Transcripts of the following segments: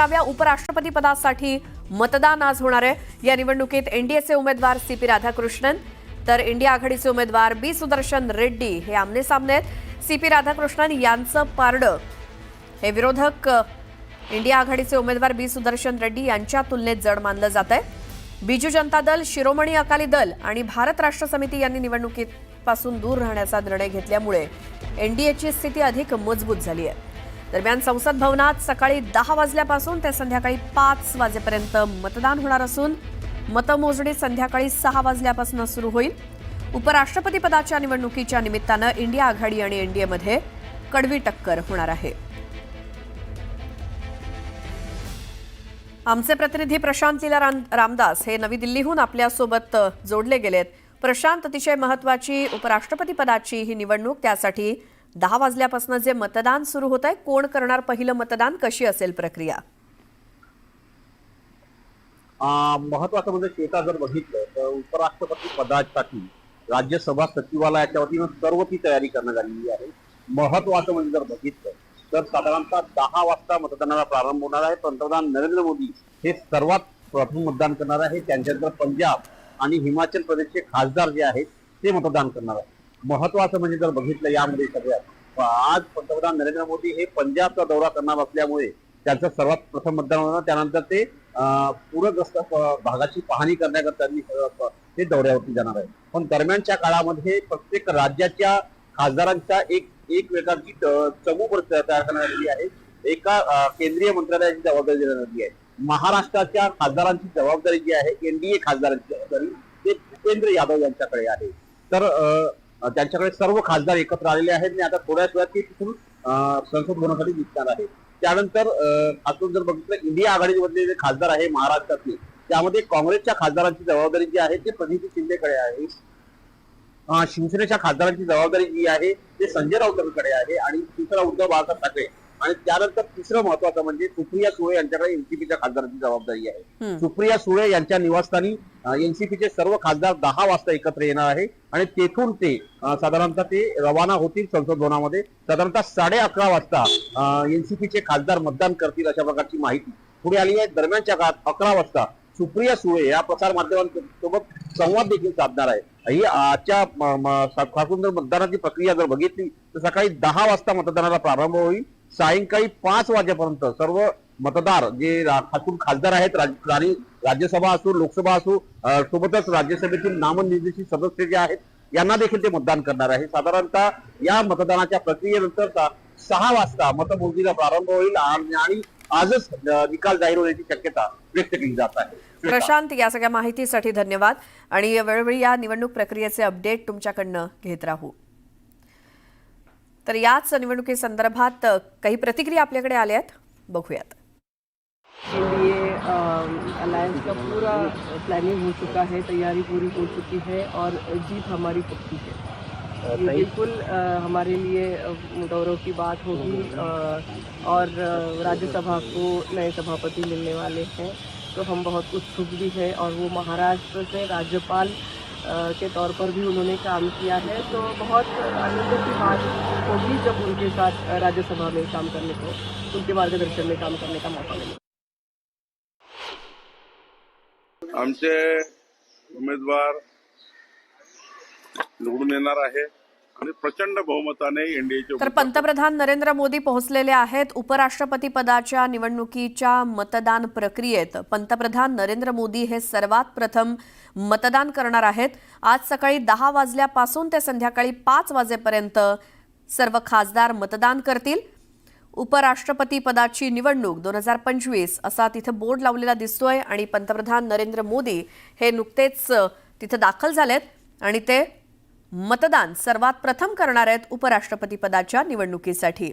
सतराव्या उपराष्ट्रपती पदासाठी मतदान आज होणार आहे. या निवडणुकीत एनडीएचे उमेदवार सी पी राधाकृष्णन तर इंडिया आघाडीचे उमेदवार बी सुदर्शन रेड्डी हे आमने सामने आहेत. सी पी राधाकृष्णन यांचं पारडं. हे विरोधक इंडिया आघाडीचे उमेदवार बी सुदर्शन रेड्डी यांच्या तुलनेत जड मानलं जात आहे. बिजू जनता दल शिरोमणी अकाली दल आणि भारत राष्ट्र समिती यांनी निवडणुकीपासून दूर राहण्याचा निर्णय घेतल्यामुळे एनडीएची स्थिती अधिक मजबूत झाली आहे. दरम्यान संसद भवनात सकाळी दहा वाजल्यापासून ते संध्याकाळी पाच वाजेपर्यंत मतदान होणार असून मतमोजणी संध्याकाळी सहा वाजल्यापासून सुरू होईल. उपराष्ट्रपती पदाच्या निवडणुकीच्या निमित्तानं इंडिया आघाडी आणि एनडीएमध्ये कडवी टक्कर होणार आहे. आमचे प्रतिनिधी प्रशांत लीला राम- रामदास हे नवी दिल्लीहून आपल्यासोबत जोडले गेलेत. प्रशांत अतिशय महत्वाची उपराष्ट्रपती पदाची ही निवडणूक त्यासाठी दहा वाजल्यापासून जे मतदान सुरू होत आहे कोण करणार पहिलं मतदान? कशी असेल प्रक्रिया? अं, महत्वाचं म्हणजे श्वेता जर बघितलं तर उपराष्ट्रपती पदासाठी राज्यसभा सचिवालयाच्या वतीनं सर्व ती तयारी करण्यात आलेली आहे. महत्वाचं म्हणजे जर बघितलं तर साधारणतः दहा वाजता मतदानाला प्रारंभ होणार आहे. पंतप्रधान नरेंद्र मोदी हे सर्वात प्रथम मतदान करणार आहे. त्यांच्यानंतर पंजाब आणि हिमाचल प्रदेशचे खासदार जे आहेत ते मतदान करणार आहे महत्वाचं म्हणजे जर बघितलं यामध्ये सगळ्यात आज पंतप्रधान नरेंद्र मोदी हे पंजाबचा दौरा करणार असल्यामुळे त्यांचं सर्वात प्रथम मतदान होणार त्यानंतर ते पूरग्रस्त भागाची पाहणी करण्याकरता त्यांनी, ते दौऱ्यावरती जाणार आहे पण दरम्यानच्या काळामध्ये प्रत्येक राज्याच्या खासदारांच्या एक एक प्रकारची चमू तयार करण्यात आलेली आहे. एका केंद्रीय मंत्रालयाची जबाबदारी देण्यात आली आहे. महाराष्ट्राच्या खासदारांची जबाबदारी जी आहे एनडीए खासदारांची जबाबदारी ते भूपेंद्र यादव यांच्याकडे आहे. तर त्यांच्याकडे सर्व खासदार एकत्र आलेले आहेत. आणि आता थोड्याच वेळात ते तिथून संसद भवनासाठी निघणार आहे. त्यानंतर आपण जर बघितलं इंडिया आघाडीमधले जे खासदार आहे महाराष्ट्रातले त्यामध्ये काँग्रेसच्या खासदारांची जबाबदारी जी आहे ते प्रदीप शिंदेकडे आहे. शिवसेनेच्या खासदारांची जबाबदारी जी आहे ते संजय राऊतांकडे आहे आणि तिसरा उद्धव बाळासाहेब ठाकरे. आणि त्यानंतर तिसरं महत्वाचं म्हणजे सुप्रिया सुळे यांच्याकडे एनसीपीच्या खासदारांची जबाबदारी आहे. सुप्रिया सुळे यांच्या निवासस्थानी एनसीपीचे सर्व खासदार दहा वाजता एकत्र येणार आहे आणि तेथून ते साधारणतः ते रवाना होतील संसद भवनामध्ये साधारणतः साडे अकरा वाजता एनसीपीचे खासदार मतदान करतील अशा प्रकारची माहिती पुढे आली आहे. दरम्यानच्या काळात अकरा वाजता सुप्रिया सुळे या प्रसार माध्यमांसोबत संवाद देखील साधणार आहे. ही आजच्या खासून जर मतदानाची प्रक्रिया जर बघितली तर सकाळी दहा वाजता मतदानाला प्रारंभ होईल. सायंकाळी पाच वाजेपर्यंत सर्व मतदार जे खासून खासदार आहेत आणि राज्यसभा असो लोकसभा असो सोबतच राज्यसभेतील नामनिर्देशित सदस्य जे आहेत यांना देखील ते मतदान करणार आहे. साधारणतः या मतदानाच्या प्रक्रियेनंतर सहा वाजता मतमोजणीला प्रारंभ होईल आणि आणि आजच निकाल जाहीर होण्याची शक्यता व्यक्त केली जात आहे. प्रशांत या सगळ्या माहितीसाठी धन्यवाद. आणि वेळोवेळी या निवडणूक प्रक्रियेचे अपडेट तुमच्याकडनं घेत राहू. तर याच निवडणुकीसंदर्भात काही प्रतिक्रिया आपल्याकडे आल्या आहेत? बघूयात. अलायंस का पूरा प्लानिंग हो चुका है तैयारी पूरी हो चुकी है और जीत हमारी पक्की है। ये बिल्कुल हमारे लिए गौरव की बात होगी और राज्यसभा को नए सभापति मिलने वाले हैं। तो हम बहुत उत्सुक भी हैं और वो महाराष्ट्र से राज्यपाल के तौर पर भी उन्होंने काम किया है। तो बहुत आनंद की बात होगी जब उनके साथ राज्यसभा में काम करने को, उनके मार्गदर्शन में काम करने का मौका मिले। आमचे उमेदवार निवडून येणार आहे आणि प्रचंड बहुमताने एनडीएचे तर पंतप्रधान नरेंद्र मोदी पोहोचलेले आहेत. उपराष्ट्रपती पदाच्या निवडणुकीच्या मतदान प्रक्रियेत पंतप्रधान नरेंद्र मोदी हे सर्वात प्रथम मतदान करणार आहेत. आज सकाळी दहा वाजल्यापासून ते संध्याकाळी पाच वाजेपर्यंत सर्व खासदार मतदान करतील. उपराष्ट्रपती पदाची निवडणूक दोन हजार पंचवीस असा तिथं बोर्ड लावलेला दिसतोय आणि पंतप्रधान नरेंद्र मोदी हे नुकतेच तिथं दाखल झालेत आणि ते मतदान सर्वात प्रथम करणार आहेत उपराष्ट्रपती पदाच्या निवडणुकीसाठी.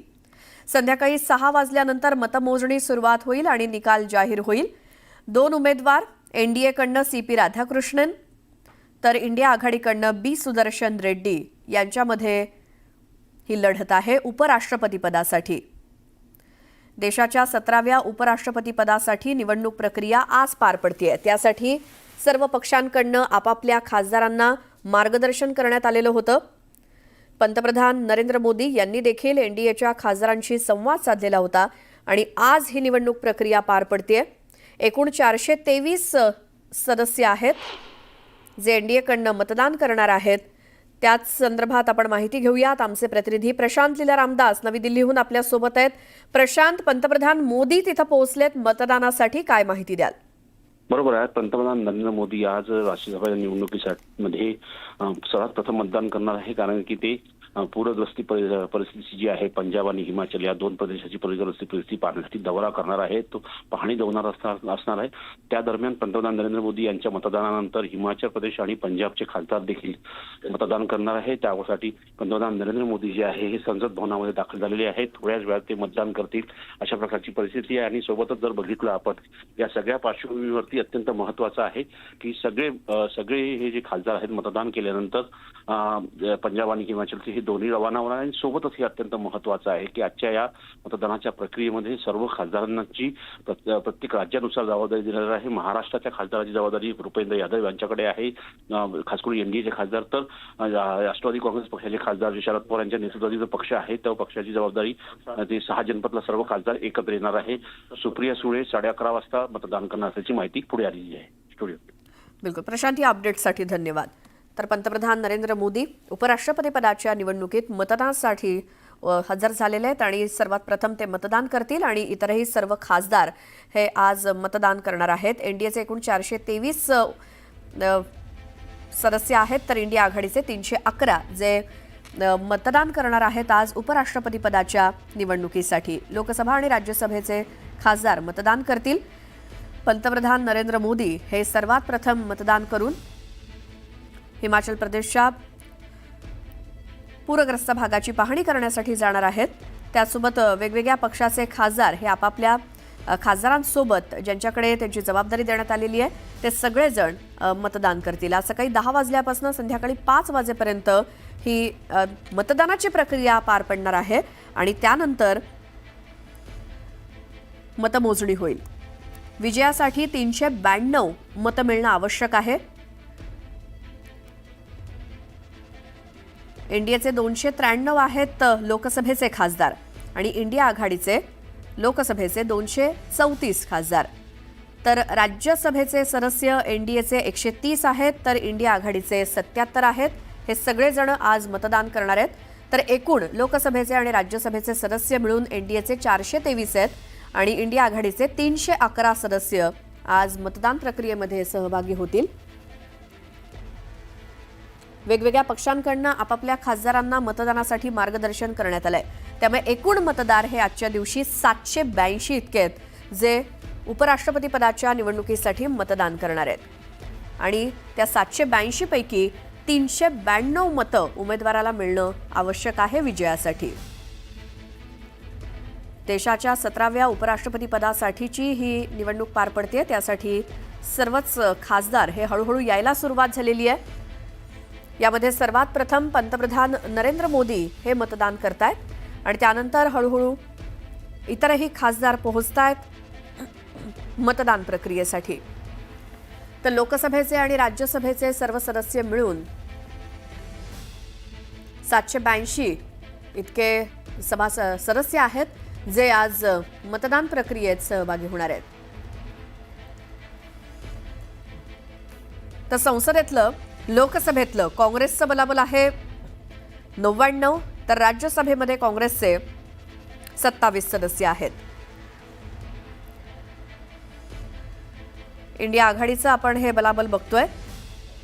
संध्याकाळी सहा वाजल्यानंतर मतमोजणी सुरुवात होईल आणि निकाल जाहीर होईल. दोन उमेदवार एनडीएकडनं सी पी राधाकृष्णन तर इंडिया आघाडीकडनं बी सुदर्शन रेड्डी यांच्यामध्ये ही लढत आहे उपराष्ट्रपती पदासाठी. देशाच्या सतराव्या उपराष्ट्रपती पदासाठी निवडणूक प्रक्रिया आज पार पडते त्यासाठी सर्व पक्षांकडनं आपापल्या खासदारांना मार्गदर्शन करण्यात आलेलं होतं. पंतप्रधान नरेंद्र मोदी यांनी देखील एनडीएच्या खासदारांशी संवाद साधलेला होता आणि आज ही निवडणूक प्रक्रिया पार पडते एकूण चारशे तेवीस सदस्य आहेत जे एन डी एकडनं मतदान करणार आहेत. त्याच संदर्भात आपण माहिती घेऊयात. आमचे प्रतिनिधी प्रशांत लीला रामदास नवी दिल्लीहून आपल्यासोबत आहेत. प्रशांत पंतप्रधान मोदी तिथं पोहोचलेत. मतदानासाठी काय माहिती द्याल? बरोबर आहे. पंतप्रधान नरेंद्र मोदी आज राज्यसभा निवडणुकीसाठी मध्ये सर्वात प्रथम मतदान करणार आहे. कारण की ते पूरग्रस्ती परि- परिस्थिती जी आहे पंजाब आणि हिमाचल या दोन प्रदेशाची पूरग्रस्ती परिस्थिती पाहण्यासाठी दौरा करणार आहे. तो पाहणी दौणार असणार असणार आहे. त्या दरम्यान पंतप्रधान नरेंद्र मोदी यांच्या मतदानानंतर हिमाचल प्रदेश आणि पंजाबचे खासदार देखील मतदान करणार आहे. त्यासाठी पंतप्रधान नरेंद्र मोदी जे आहे हे संसद भवनामध्ये दाखल झालेले आहेत. थोड्याच वेळात ते मतदान करतील. अशा प्रकारची परिस्थिती आहे. आणि सोबतच जर बघितलं आपण या सगळ्या पार्श्वभूमीवरती अत्यंत महत्वाचं आहे की सगळे सगळे हे जे खासदार आहेत मतदान केल्यानंतर पंजाब आणि हिमाचलचे हे दोन्ही रवाना होणार आणि सोबतच हे अत्यंत महत्वाचं आहे की आजच्या या मतदानाच्या प्रक्रियेमध्ये सर्व खासदारांची प्रत्येक राज्यानुसार जबाबदारी देणार आहे. महाराष्ट्राच्या खासदाराची जबाबदारी भूपेंद्र यादव यांच्याकडे आहे. खास करून एनडीएचे खासदार तर राष्ट्रवादी काँग्रेस पक्षाचे खासदार शरद पवार यांच्या नेतृत्वातील जो पक्ष आहे. त्या पक्षाची जबाबदारी ते सहा जनपदला सर्व खासदार एकत्र येणार आहे. सुप्रिया सुळे साडे अकरा वाजता मतदान करणार असल्याची माहिती पुढे आलेली आहे. स्टुडिओ. बिलकुल. प्रशांत या अपडेटसाठी धन्यवाद. तर पंतप्रधान नरेंद्र मोदी उपराष्ट्रपती पदाच्या निवडणुकीत मतदानासाठी हजर झालेले आहेत आणि सर्वात प्रथम ते मतदान करतील आणि इतरही सर्व खासदार हे आज मतदान करणार आहेत. एनडीएचे एकूण चारशे तेवीस सदस्य आहेत तर इंडिया आघाडीचे तीनशे अकरा जे मतदान करणार आहेत आज उपराष्ट्रपती पदाच्या निवडणुकीसाठी. लोकसभा आणि राज्यसभेचे खासदार मतदान करतील. पंतप्रधान नरेंद्र मोदी हे सर्वात प्रथम मतदान करून हिमाचल प्रदेशच्या पूरग्रस्त भागाची पाहणी करण्यासाठी जाणार आहेत. त्यासोबत वेगवेगळ्या पक्षाचे खासदार हे आपापल्या खासदारांसोबत ज्यांच्याकडे त्यांची जबाबदारी देण्यात आलेली आहे ते सगळेजण मतदान करतील. आज सकाळी दहा वाजल्यापासून संध्याकाळी पाच वाजेपर्यंत ही मतदानाची प्रक्रिया पार पडणार आहे आणि त्यानंतर मतमोजणी होईल. विजयासाठी तीनशे ब्याण्णव मतं मिळणं आवश्यक आहे. एनडीएचे दोनशे त्र्याण्णव आहेत लोकसभेचे खासदार. आणि इंडिया आघाडीचे लोकसभेचे दोनशे चौतीस खासदार. तर राज्यसभेचे सदस्य एनडीएचे एकशे तीस आहेत तर इंडिया आघाडीचे सत्याहत्तर आहेत. हे सगळेजण आज मतदान करणार आहेत. तर एकूण लोकसभेचे आणि राज्यसभेचे सदस्य मिळून एनडीएचे चारशे तेवीस आहेत आणि इंडिया आघाडीचे तीनशे अकरा सदस्य आज मतदान प्रक्रियेमध्ये सहभागी होतील. वेगवेगळ्या पक्षांकडनं आपापल्या खासदारांना मतदानासाठी मार्गदर्शन करण्यात आलंय. त्यामुळे एकूण मतदार हे आजच्या दिवशी सातशे ब्याऐंशी इतके आहेत जे उपराष्ट्रपती पदाच्या निवडणुकीसाठी मतदान करणार आहेत. आणि त्या सातशे ब्याऐंशी पैकी तीनशे ब्याण्णव मतं उमेदवाराला मिळणं आवश्यक आहे विजयासाठी. देशाच्या सतराव्या उपराष्ट्रपती पदासाठीची ही निवडणूक पार पडते त्यासाठी सर्वच खासदार हे हळूहळू यायला सुरुवात झालेली आहे. यामध्ये सर्वात प्रथम पंतप्रधान नरेंद्र मोदी हे मतदान करतायत आणि त्यानंतर हळूहळू इतरही खासदार पोहोचतायत मतदान प्रक्रियेसाठी. तर लोकसभेचे आणि राज्यसभेचे सर्व सदस्य मिळून सातशे ब्याऐंशी इतके सभा सदस्य आहेत जे आज मतदान प्रक्रियेत सहभागी होणार आहेत. तर संसदेतलं लोकसभेतलं काँग्रेसचं बलाबल आहे. नव्याण्णव तर राज्यसभेमध्ये काँग्रेसचे सत्तावीस सदस्य आहेत. इंडिया आघाडीचं आपण हे बलाबल बघतोय.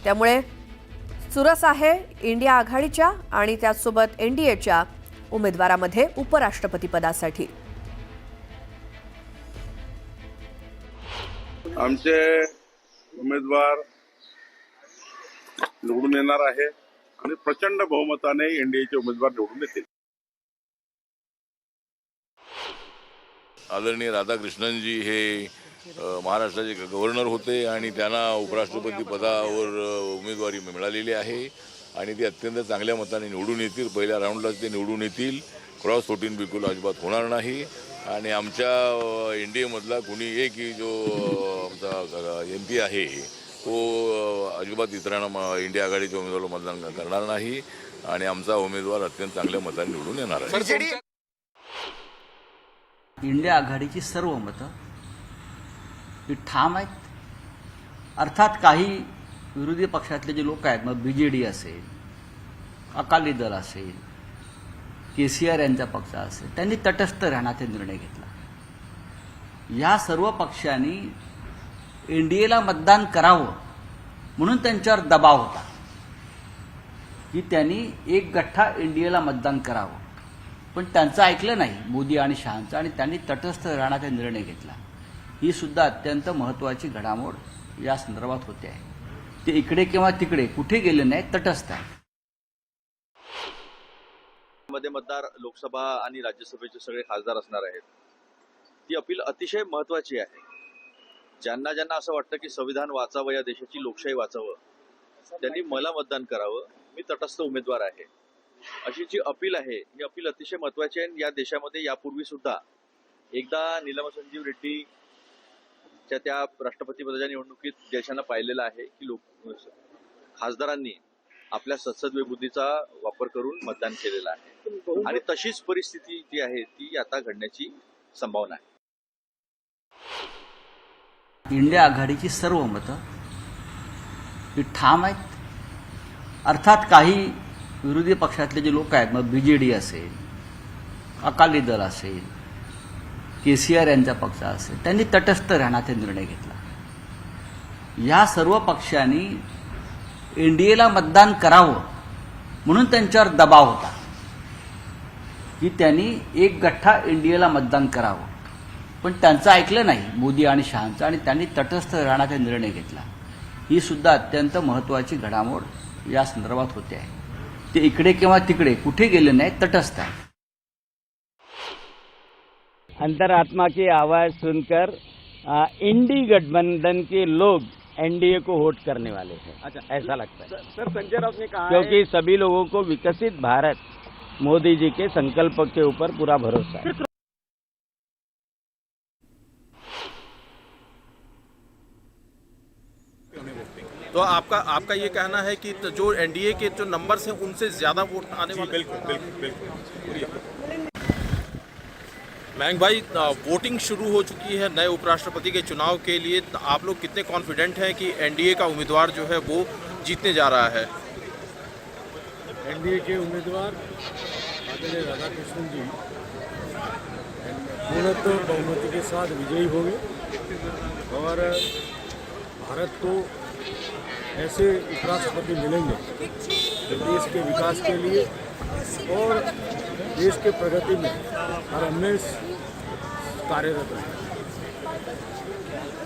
त्यामुळे चुरस आहे इंडिया आघाडीच्या आणि त्याचसोबत एनडीएच्या उमेदवारामध्ये उपराष्ट्रपती पदासाठी. आमचे उमेदवार निवडून येणार आहे आणि प्रचंड बहुमताने एनडीएचे उमेदवार निवडून येतील. आदरणीय राधाकृष्णनजी हे महाराष्ट्राचे गव्हर्नर होते आणि त्यांना उपराष्ट्रपती पदावर उमेदवारी मिळालेली आहे आणि ते अत्यंत चांगल्या मताने निवडून येतील. पहिल्या राऊंडलाच ते निवडून येतील. क्रॉस वोटिंग बिलकुल अजिबात होणार नाही. आणि आमच्या एन डी एमधला कुणी एक जो आमचा एम पी आहे तो अ, अजिबात इतरांना इंडिया आघाडीच्या उमेदवाराला मतदान करणार नाही आणि आमचा उमेदवार अत्यंत चांगल्या मताने निवडून येणार आहे. इंडिया आघाडीची सर्व मतं ही ठाम आहेत. अर्थात काही विरोधी पक्षातले जे लोक आहेत मग बी जे डी असेल अकाली दल असेल के सी आर यांचा पक्ष असेल त्यांनी तटस्थ राहण्याचा निर्णय घेतला. या सर्व पक्षांनी एनडीएला मतदान करावं म्हणून त्यांच्यावर दबाव होता. की त्यांनी एक गठ्ठा एनडीएला मतदान करावं. पण त्यांचं ऐकलं नाही मोदी आणि शहांचं आणि त्यांनी तटस्थ राहण्याचा निर्णय घेतला. ही सुद्धा अत्यंत महत्त्वाची घडामोड या संदर्भात होते आहे. ते इकडे किंवा तिकडे कुठे गेले नाही तटस्थ आहे मध्ये मतदार लोकसभा आणि राज्यसभेचे सगळे खासदार असणार आहेत. ती अपील अतिशय महत्वाची आहे. ज्यांना ज्यांना असं वाटतं की संविधान वाचावं या देशाची लोकशाही वाचावं त्यांनी मला मतदान करावं. मी तटस्थ उमेदवार आहे. अशी जी अपील आहे ही अपील अतिशय महत्वाची आहे या देशामध्ये यापूर्वी सुद्धा एकदा निलम संजीव रेड्डी च्या त्या राष्ट्रपती पदाच्या निवडणुकीत देशानं पाहिलेलं आहे की लोक खासदारांनी आपल्या सत्सद्वे बुद्धीचा वापर करून मतदान केलेलं आहे. आणि तशीच परिस्थिती जी आहे ती आता घडण्याची संभावना आहे. इंडिया आघाडीची सर्व मतं ही ठाम आहेत. अर्थात काही विरोधी पक्षातले जे लोक आहेत मग बी जे डी असेल अकाली दल असेल के सी आर यांचा पक्ष असेल त्यांनी तटस्थ राहण्याचा निर्णय घेतला. या सर्व पक्षांनी एन डी एला मतदान करावं म्हणून त्यांच्यावर दबाव होता. की त्यांनी एक गठ्ठा एन डी एला मतदान करावं. पण त्यांचं ऐकलं नाही मोदी आणि शहांचं आणि त्यांनी तटस्थ राहण्याचा निर्णय घेतला. ही सुद्धा अत्यंत महत्त्वाची घडामोड या संदर्भात होते आहे. ते इकडे किंवा तिकडे कुठे गेले नाही तटस्थ आहे. अंतरात्मा की आवाज सुनकर इंडी गठबंधन के लोग एनडीए को वोट करने वाले हैं। अच्छा। ऐसा लगता है। सर संजय राउत ने कहा क्योंकि सभी लोगों को विकसित भारत मोदी जी के संकल्प के ऊपर पूरा भरोसा है। तो आपका आपका ये कहना है कि तो जो एनडीए के जो नंबर्स हैं उनसे ज़्यादा वोट आने वाले बिल्कुल बिल्कुल बिल्कुल। मयंक भाई वोटिंग शुरू हो चुकी है नए उपराष्ट्रपति के चुनाव के लिए। तो आप लोग कितने कॉन्फिडेंट हैं कि एनडीए का उम्मीदवार जो है वो जीतने जा रहा है? एनडीए के उम्मीदवार आदरणीय राधाकृष्णन जी पूर्णत्व बहुमति के साथ विजयी होंगे और भारत को ऐसे उपराष्ट्रपति मिलेंगे जो देश के विकास के लिए और देश के प्रगति में हर हमेश कार्यरत रहे।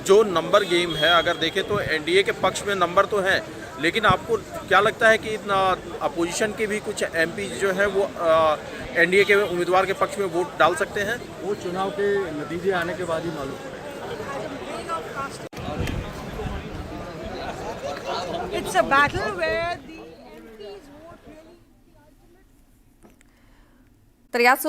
जो नंबर गेम है अगर देखें तो एनडीए के पक्ष में नंबर तो हैं लेकिन आपको क्या लगता है कि अपोजिशन के भी कुछ एमपी जो है वो एनडीए के उम्मीदवार के पक्ष में वोट डाल सकते हैं? वो चुनाव के नतीजे आने के बाद ही मालूम It's a battle where the तर याच